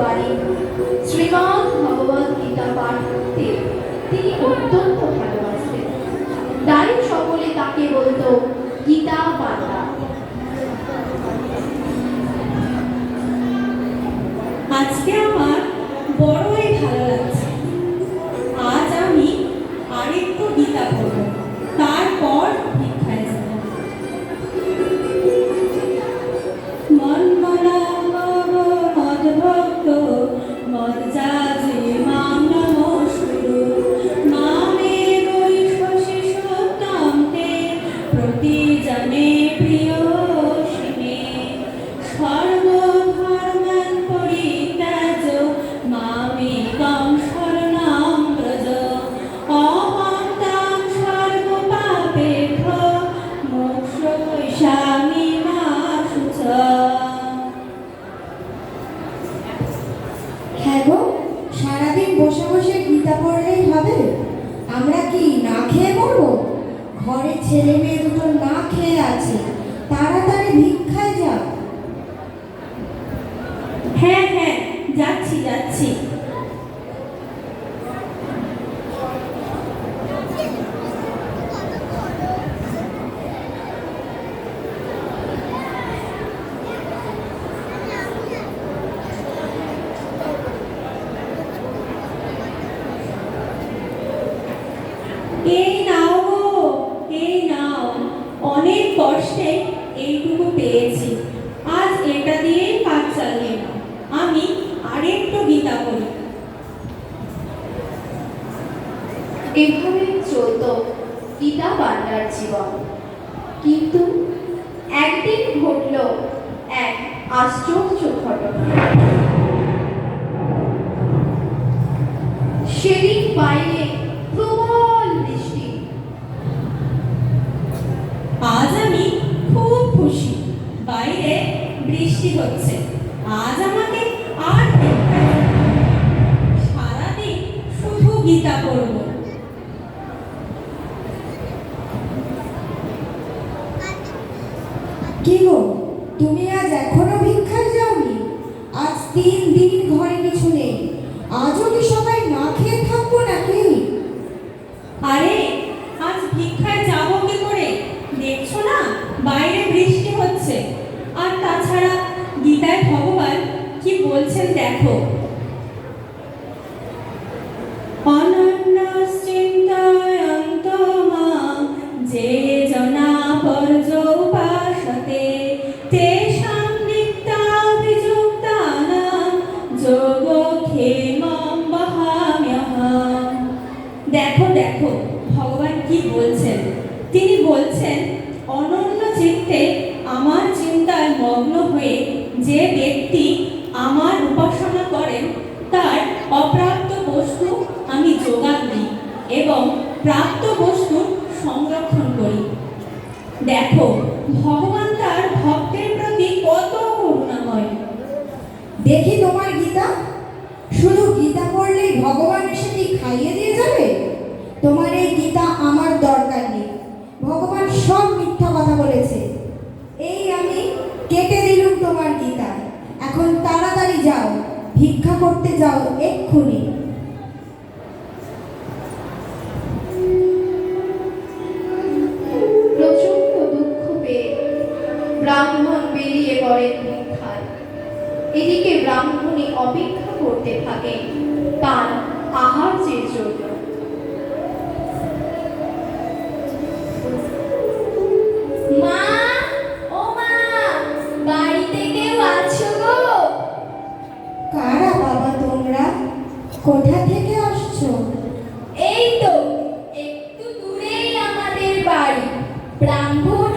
বাণী শ্রীমান ভগবত গীতা পাঠ করতে তিনি অত্যন্ত ভালোবাসতেন। তাই সকলে তাকে বলতো গীতা পাঠা আজকে আমার বড়ই আমরা কি না খেয়ে পড়ব ঘরে ছেলে মেয়ে দুটো না খেয়ে আছে, তাড়াতাড়ি ভিক্ষায় যাও। হ্যাঁ এই নাও গো, এই নাও। অনেক কষ্টে এইটুকু পেয়েছি। আজ এটা দিয়েই কাজ চালিয়ে আমি আরেকটু গীতা করি এভাবে চলত গীতা পান্ডার জীবন। কিন্তু একদিন ঘটল এক আশ্চর্য ঘটনা সেদিন বাইরে প্রবল বৃষ্টি আজ আমি খুব খুশি বাইরে বৃষ্টি হচ্ছে। আজ আমাকে আর। সারাদিন শুধু গীতা পড়ব। কি গো তুমি আজ এখনও ভিক্ষায় যাওনি? আজ তিন দিন ঘরে কিছু নেই। আজও কি সবাই না খেয়ে থাকব নাকি? আরে আজ ভিক্ষায় যাব কি করে? দেখছ না বাইরে বৃষ্টি হচ্ছে। বহাম্যহম দেখো দেখো, ভগবান কি বলছেন? তিনি বলছেন, অনন্য চিত্তে আমার চিন্তায় মগ্ন হয়ে যে ব্যক্তি আমার প্রাপ্ত বস্তুর সংরক্ষণ করি। দেখো, ভগবান তার ভক্তের প্রতি কত করুণাময়। দেখি তোমার গীতা। শুধু গীতা পড়লেই ভগবান এসে কি খাইয়ে দিয়ে যাবে? তোমার এই গীতা আমার দরকার নেই। ভগবান সব মিথ্যা কথা বলেছে। এই আমি কেটে দিলুম তোমার গীতা। এখন তাড়াতাড়ি যাও, ভিক্ষা করতে যাও এক্ষুনি। ব্রাহ্মণ বেরিয়ে পড়েন ভিক্ষায় এদিকে ব্রাহ্মণী অপেক্ষা করতে থাকেন তার আহার্যের জন্য। কোথা থেকে আসছো? এই তো একটু দূরেই আমাদের বাড়ি ব্রাহ্মণ